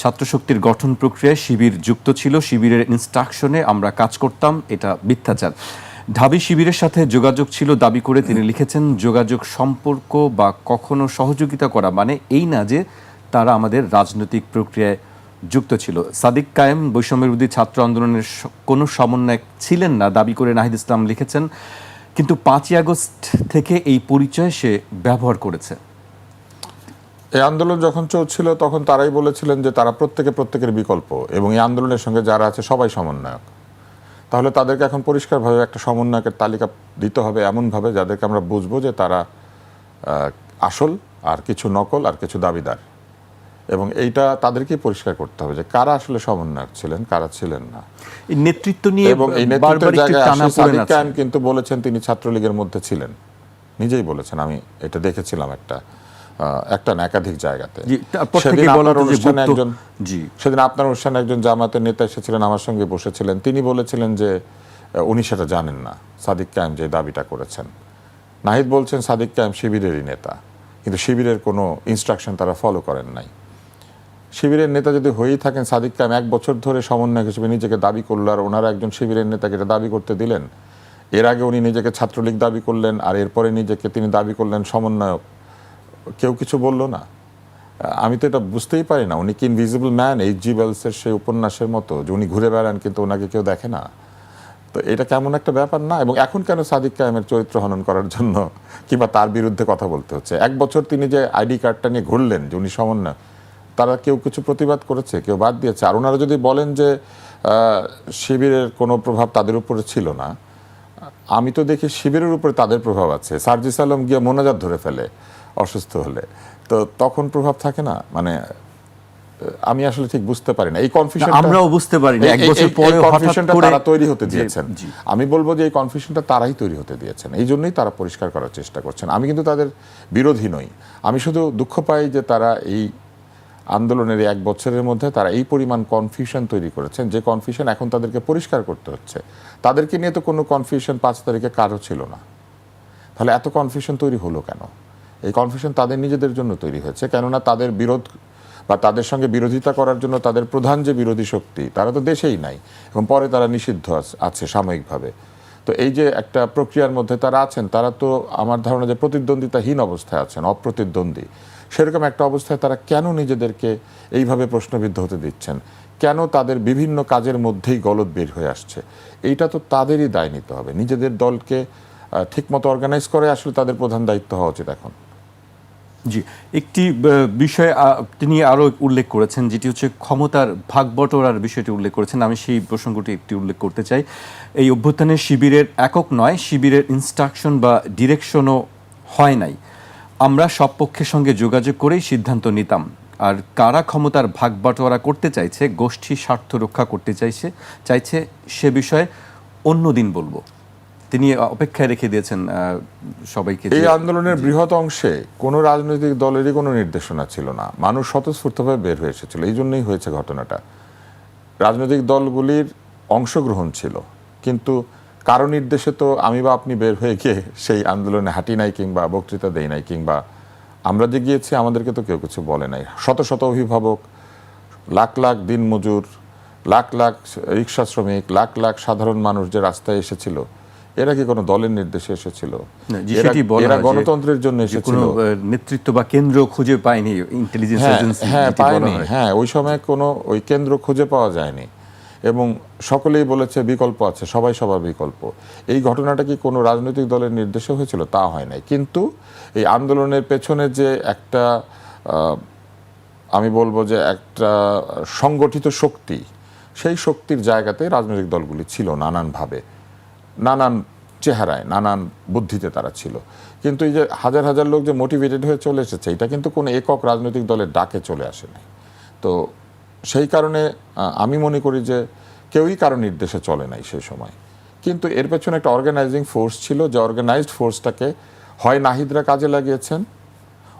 ছাত্র শক্তির গঠন প্রক্রিয়ায় শিবির যুক্ত ছিল। শিবিরের ইনস্ট্রাকশনে আমরা কাজ করতাম, এটা মিথ্যাচার। ঢাবি শিবিরের সাথে যোগাযোগ ছিল, দাবি করে তিনি লিখেছেন, যোগাযোগ সম্পর্ক বা কখনো সহযোগিতা করা মানে এই না যে তারা আমাদের রাজনৈতিক প্রক্রিয়ায় যুক্ত ছিল। সাদিক কায়েম বৈষম্য বিরোধী ছাত্র আন্দোলনের কোনো সমন্বয়ক ছিলেন না, দাবি করে নাহিদ ইসলাম লিখেছেন, কিন্তু পাঁচই আগস্ট থেকে এই পরিচয় সে ব্যবহার করেছে। এই আন্দোলন যখন চলছিল তখন তারাই বলেছিলেন যে তারা প্রত্যেকে প্রত্যেকের বিকল্প এবং এই আন্দোলনের সঙ্গে যারা আছে সবাই সমন্বয়ক। তাহলে তাদেরকে এখন পরিষ্কারভাবে একটা সমন্বয়কের তালিকা দিতে হবে এমনভাবে যাদেরকে আমরা বুঝব যে তারা আসল আর কিছু নকল আর কিছু দাবিদার। এবং এইটা তাদেরকেই পরিষ্কার করতে হবে যে কারা আসলে সমন্বয়ক ছিলেন কারা ছিলেন না। এই নেতৃত্ব নিয়ে এবং এই নেতৃত্বের জায়গায় কিন্তু বলেছেন তিনি ছাত্রলীগের মধ্যে ছিলেন। নিজেই বলেছেন আমি এটা দেখেছিলাম একটা। একটা না একাধিক জায়গাতে। সেদিন আপনার অনুষ্ঠানে একজন জি। সেদিন আপনার অনুষ্ঠানে একজন জামাতের নেতা এসেছিলেন আমার সঙ্গে বসেছিলেন। তিনি বলেছিলেন যে উনি সেটা জানেন না সাদিক কায়েম যে দাবিটা করেছেন। নাহিদ বলছেন সাদিক কায়েম শিবিরেরই নেতা কিন্তু শিবিরের কোনো ইনস্ট্রাকশন তারা ফলো করেন নাই। শিবিরের নেতা যদি হয়েই থাকেন সাদিক কায়েম এক বছর ধরে সমন্বয়ক হিসেবে নিজেকে দাবি করল আর ওনারা একজন শিবিরের নেতাকে এটা দাবি করতে দিলেন। এর আগে উনি নিজেকে ছাত্রলীগ দাবি করলেন আর এরপরে নিজেকে তিনি দাবি করলেন সমন্বয়ক। কেউ কিছু বলল না। আমি তো এটা বুঝতেই পারি না। উনি কি ইনভিজিবল ম্যান এইচ জি ওয়েলসের সেই উপন্যাসের মতো যে উনি ঘুরে বেড়ান কিন্তু ওনাকে কেউ দেখে না? তো এটা কেমন একটা ব্যাপার না? এবং এখন কেন সাদিক কায়েমের চরিত্র হনন করার জন্য কিংবা তার বিরুদ্ধে কথা বলতে হচ্ছে? এক বছর তিনি যে আইডি কার্ডটা নিয়ে ঘুরলেন, যে উনি সমন্বয়, তারা কেউ কিছু প্রতিবাদ করেছে? কেউ বাদ দিয়েছে? আর ওনারা যদি বলেন যে শিবিরের কোনো প্রভাব তাদের উপরে ছিল না, আমি তো দেখি শিবিরের উপরে তাদের প্রভাব আছে। সার্জিস আলম গিয়ে মোনাজাত ধরে ফেলে। অসুস্থ হলে। তো তখন প্রভাব থাকে না? মানে আমি আসলে ঠিক বুঝতে পারি না। এই কনফিউশন আমরাও বুঝতে পারি না। এক বছর পরে কনফিউশনটা তারা তৈরি হতে দিয়েছেন। আমি বলব যে এই কনফিউশনটা তারাই তৈরি হতে দিয়েছেন। এই জন্যই তারা পরিষ্কার করার চেষ্টা করছেন। আমি কিন্তু তাদের বিরোধী নই। আমি শুধু দুঃখ পাই যে তারা এই আন্দোলনের এক বছরের মধ্যে তারা এই পরিমাণ কনফিউশন তৈরি করেছেন। যে কনফিউশন এখন তাদেরকে পরিষ্কার করতে হচ্ছে। তাদেরকে নিয়ে তো কোনো কনফিউশন পাঁচ তারিখে কারও ছিল না। তাহলে এত কনফিউশন তৈরি হলো কেন? এই কনফিউশন তাদের নিজেদের জন্য তৈরি হয়েছে। কেননা তাদের বিরোধ বা তাদের সঙ্গে বিরোধিতা করার জন্য তাদের প্রধান যে বিরোধী শক্তি, তারা তো দেশেই নাই এবং পরে তারা নিষিদ্ধ আছ- সাময়িকভাবে। তো এই যে একটা প্রক্রিয়ার মধ্যে তারা আছেন, তারা তো আমার ধারণা যে প্রতিদ্বন্দ্বিতাহীন অবস্থায় আছেন, অপ্রতিদ্বন্দ্বী। সেরকম একটা অবস্থায় তারা কেন নিজেদেরকে এইভাবে প্রশ্নবিদ্ধ হতে দিচ্ছেন? কেন তাদের বিভিন্ন কাজের মধ্যেই গলদ বের হয়ে আসছে? এইটা তো তাদেরই দায় নিতে হবে। নিজেদের দলকে ঠিকমতো অর্গানাইজ করে আসলে তাদের প্রধান দায়িত্ব হওয়া উচিত এখন। জি, একটি বিষয়ে তিনি আরও উল্লেখ করেছেন, যেটি হচ্ছে ক্ষমতার ভাগ বটোয়ারার বিষয়টি উল্লেখ করেছেন। আমি সেই প্রসঙ্গটি একটি উল্লেখ করতে চাই। এই অভ্যুত্থানের শিবিরের একক নয়, শিবিরের ইনস্ট্রাকশন বা ডিরেকশনও হয় নাই। আমরা সব পক্ষের সঙ্গে যোগাযোগ করেই সিদ্ধান্ত নিতাম। আর কারা ক্ষমতার ভাগ বাটোয়ারা করতে চাইছে, গোষ্ঠী স্বার্থ রক্ষা করতে চাইছে চাইছে সে বিষয়ে অন্য দিন বলব। তিনি অপেক্ষায় রেখে দিয়েছেন সবাইকে এই আন্দোলনের বৃহৎ অংশে কোনো রাজনৈতিক দলেরই কোনো নির্দেশনা ছিল না। মানুষ স্বতঃস্ফূর্তভাবে বের হয়ে এসেছিল। এই জন্যই হয়েছে ঘটনাটা। রাজনৈতিক দলগুলির অংশগ্রহণ ছিল। কিন্তু কারও নির্দেশে তো আমি বা আপনি বের হয়ে গিয়ে সেই আন্দোলনে হাঁটি নাই কিংবা বক্তৃতা দেই নাই কিংবা আমরা যে গিয়েছি, আমাদেরকে তো কেউ কিছু বলে নাই। শত শত অভিভাবক, লাখ লাখ দিনমজুর, লাখ লাখ রিক্সা শ্রমিক, লাখ লাখ সাধারণ মানুষ যে রাস্তায় এসেছিল এরা কি কোনো দলের নির্দেশে এসেছিল? এরা- গণতন্ত্রের জন্য এসেছিল। নেতৃত্ব বা কেন্দ্র খুঁজে পায়নি ইন্টেলিজেন্স হ্যাঁ হ্যাঁ পায়নি। হ্যাঁ ওই সময় কোনো ওই কেন্দ্র খুঁজে পাওয়া যায়নি। এবং সকলেই বলেছে বিকল্প আছে সবাই সবার বিকল্প। এই ঘটনাটা কি কোনো রাজনৈতিক দলের নির্দেশে হয়েছিল? তা হয় নাই। কিন্তু এই আন্দোলনের পেছনে যে একটা আহ, আমি বলব যে একটা সংগঠিত শক্তি সেই শক্তির জায়গাতে রাজনৈতিক দলগুলি ছিল নানানভাবে। নানান চেহারায়, নানান বুদ্ধিতে তারা ছিল। কিন্তু এই যে হাজার হাজার লোক যে মোটিভেটেড হয়ে চলে এসেছে, এটা কিন্তু কোনো একক রাজনৈতিক দলের ডাকে চলে আসেনি। তো সেই কারণে আমি মনে করি যে কেউই কারও নির্দেশে চলে নাই সেই সময়। কিন্তু এর পেছনে একটা অর্গানাইজিং ফোর্স ছিল, যে অর্গানাইজড ফোর্সটাকে হয় নাহিদরা কাজে লাগিয়েছেন,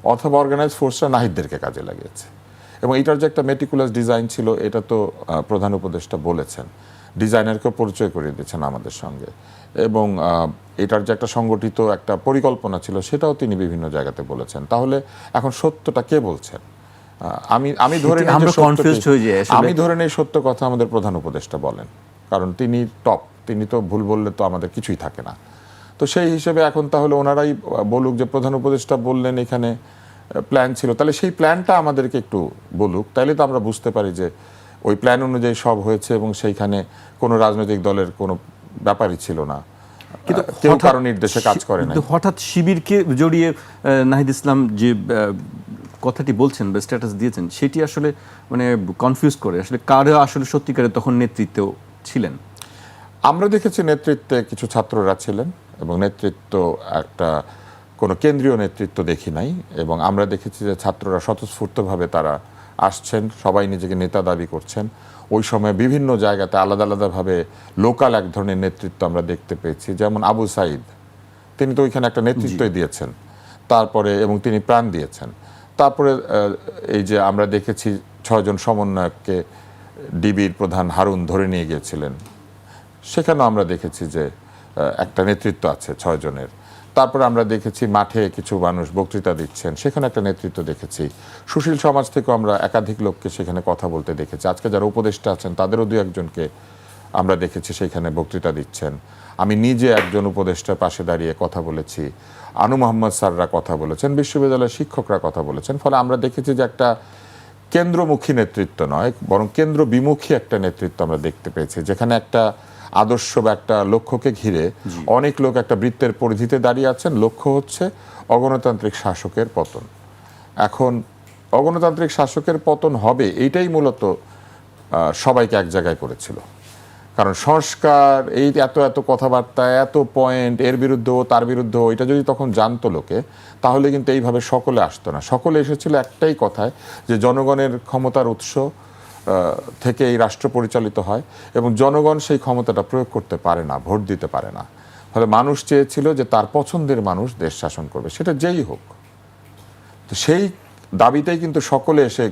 অথবা অর্গানাইজ ফোর্সরা নাহিদদেরকে কাজে লাগিয়েছে। এবং এটার যে একটা মেটিকুলাস ডিজাইন ছিল, এটা তো প্রধান উপদেষ্টা বলেছেন। ডিজাইনারকেও পরিচয় করিয়ে দিয়েছেন আমাদের সঙ্গে। এবং এটার যে একটা সংগঠিত একটা পরিকল্পনা ছিল সেটাও তিনি বিভিন্ন জায়গাতে বলেছেন। তাহলে এখন সত্যটা কে বলছেন? আমি আমি ধরে হয়ে। আমি ধরে নেই সত্য কথা আমাদের প্রধান উপদেষ্টা বলেন। কারণ তিনি টপ তিনি তো ভুল বললে তো আমাদের কিছুই থাকে না। তো সেই হিসেবে এখন তাহলে ওনারাই বলুক যে প্রধান উপদেষ্টা বললেন এখানে প্ল্যান ছিল। তাহলে সেই প্ল্যানটা আমাদেরকে একটু বলুক। তাহলে তো আমরা বুঝতে পারি যে ওই প্ল্যান অনুযায়ী সব হয়েছে এবং সেইখানে কোনো রাজনৈতিক দলের কোনো ব্যাপারই ছিল না। কিন্তু কেউ কারও নির্দেশে কাজ করে না কিন্তু হঠাৎ শিবিরকে জড়িয়ে নাহিদ ইসলাম যে কথাটি বলছেন বা স্ট্যাটাস দিয়েছেন সেটি আসলে মানে কনফিউজ করে। আসলে কারা আসলে সত্যিকারে তখন নেতৃত্ব ছিলেন? আমরা দেখেছি নেতৃত্বে কিছু ছাত্ররা ছিলেন এবং নেতৃত্ব একটা কোনো কেন্দ্রীয় নেতৃত্ব দেখি নাই এবং আমরা দেখেছি যে ছাত্ররা স্বতঃস্ফূর্তভাবে তারা আসছেন সবাই নিজেকে নেতা দাবি করছেন। ওই সময় বিভিন্ন জায়গাতে আলাদা আলাদাভাবে লোকাল এক ধরনের নেতৃত্ব আমরা দেখতে পেয়েছি যেমন আবু সাইদ। তিনি তো ওইখানে একটা নেতৃত্বই দিয়েছেন। তারপরে এবং তিনি প্রাণ দিয়েছেন। তারপরে এই যে আমরা দেখেছি ছয়জন সমন্বয়ককে ডিবির প্রধান হারুন ধরে নিয়ে গিয়েছিলেন। সেখানেও আমরা দেখেছি যে একটা নেতৃত্ব আছে ছয় জনের তারপরে আমরা দেখেছি মাঠে কিছু মানুষ বক্তৃতা দিচ্ছেন। সেখানে একটা নেতৃত্ব দেখেছি। সুশীল সমাজ থেকেও আমরা একাধিক লোককে সেখানে কথা বলতে দেখেছি। আজকে যারা উপদেষ্টা আছেন, তাদেরও দু একজনকে আমরা দেখেছি সেখানে বক্তৃতা দিচ্ছেন। আমি নিজে একজন উপদেষ্টার পাশে দাঁড়িয়ে কথা বলেছি। আনু মোহাম্মদ স্যাররা কথা বলেছেন, বিশ্ববিদ্যালয়ের শিক্ষকরা কথা বলেছেন। ফলে আমরা দেখেছি যে একটা কেন্দ্রমুখী নেতৃত্ব নয়, বরং কেন্দ্র বিমুখী একটা নেতৃত্ব আমরা দেখতে পেয়েছি, যেখানে একটা আদর্শ বা একটা লক্ষ্যকে ঘিরে অনেক লোক একটা বৃত্তের পরিধিতে দাঁড়িয়ে আছেন। লক্ষ্য হচ্ছে অগণতান্ত্রিক শাসকের পতন। এখন অগণতান্ত্রিক শাসকের পতন হবে এইটাই মূলত সবাইকে এক জায়গায় করেছিল। কারণ সংস্কার এই এত এত কথাবার্তা এত পয়েন্ট এর বিরুদ্ধে তার বিরুদ্ধে এটা যদি তখন জানতো লোকে তাহলে কিন্তু এইভাবে সকলে আসতো না। সকলে এসেছিল একটাই কথায় যে জনগণের ক্ষমতার উৎস থেকে এই রাষ্ট্র পরিচালিত হয় এবং জনগণ সেই ক্ষমতাটা প্রয়োগ করতে পারে না ভোট দিতে পারে না। ফলে মানুষ চেয়েছিল যে তার পছন্দের মানুষ দেশ শাসন করবে সেটা যেই হোক। তো সেই দাবিতেই কিন্তু সকলে এসে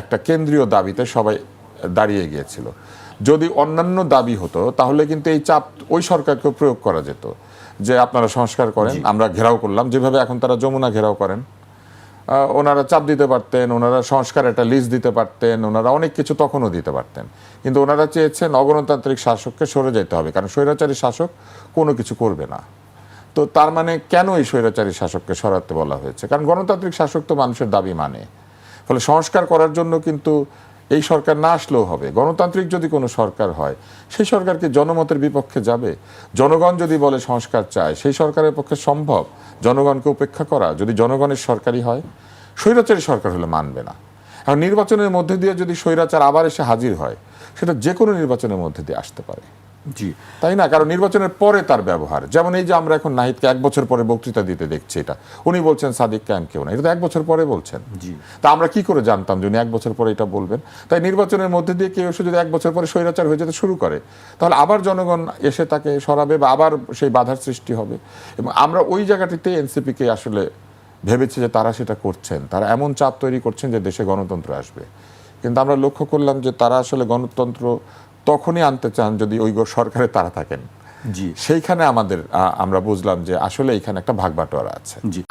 একটা কেন্দ্রীয় দাবিতে সবাই দাঁড়িয়ে গিয়েছিল। যদি অন্যান্য দাবি হতো তাহলে কিন্তু এই চাপ ওই সরকারকে প্রয়োগ করা যেত। যে আপনারা সংস্কার করেন আমরা ঘেরাও করলাম যেভাবে এখন তারা যমুনা ঘেরাও করেন। ওনারা চাপ দিতে পারতেন, ওনারা সংস্কার একটা লিস্ট দিতে পারতেন, ওনারা অনেক কিছু তখনও দিতে পারতেন। কিন্তু ওনারা চেয়েছেন অগণতান্ত্রিক শাসককে সরে যেতে হবে, কারণ স্বৈরাচারী শাসক কোনো কিছু করবে না। তো তার মানে কেন এই স্বৈরাচারী শাসককে সরাতে বলা হয়েছে? কারণ গণতান্ত্রিক শাসক তো মানুষের দাবি মানে। ফলে সংস্কার করার জন্য কিন্তু এই সরকার না আসলেও হবে। গণতান্ত্রিক যদি কোনো সরকার হয়, সেই সরকারকে জনমতের বিপক্ষে যাবে। জনগণ যদি বলে সংস্কার চায়, সেই সরকারের পক্ষে সম্ভব। জনগণকে উপেক্ষা করা, যদি জনগণের সরকারই হয়, স্বৈরাচারী সরকার হলে মানবে না। এখন নির্বাচনের মধ্যে দিয়ে যদি স্বৈরাচার আবার এসে হাজির হয়, সেটা যে কোনো নির্বাচনের মধ্যে দিয়ে আসতে পারে। জি। তাই না? কারণ নির্বাচনের পরে তার ব্যবহার। যেমন এই যে আমরা এখন নাহিদকে এক বছর পরে বক্তৃতা দিতে দেখছি এটা। উনি বলছেন সাদিক কায়েম কেউ না এটা তো এক বছর পরে বলছেন। জি। তা আমরা কি করে জানতাম যে উনি এক বছর পরে এটা বলবেন? তাই নির্বাচনের মধ্যে দিয়ে কেউ এসে যদি এক বছর পরে স্বৈরাচার হয়ে যেতে শুরু করে তাহলে আবার জনগণ এসে তাকে সরাবে বা আবার সেই বাধার সৃষ্টি হবে। এবং আমরা ওই জায়গাটিতে এনসিপিকে আসলে ভেবেছি যে তারা সেটা করছেন। তারা এমন চাপ তৈরি করছেন যে দেশে গণতন্ত্র আসবে। কিন্তু আমরা লক্ষ্য করলাম যে তারা আসলে গণতন্ত্র তখনই আনতে চান যদি ওই সরকারে তারা থাকেন। জি। সেইখানে আমাদের আমরা বুঝলাম যে আসলে এখানে একটা ভাগ বাটোয়ারা আছে। জি।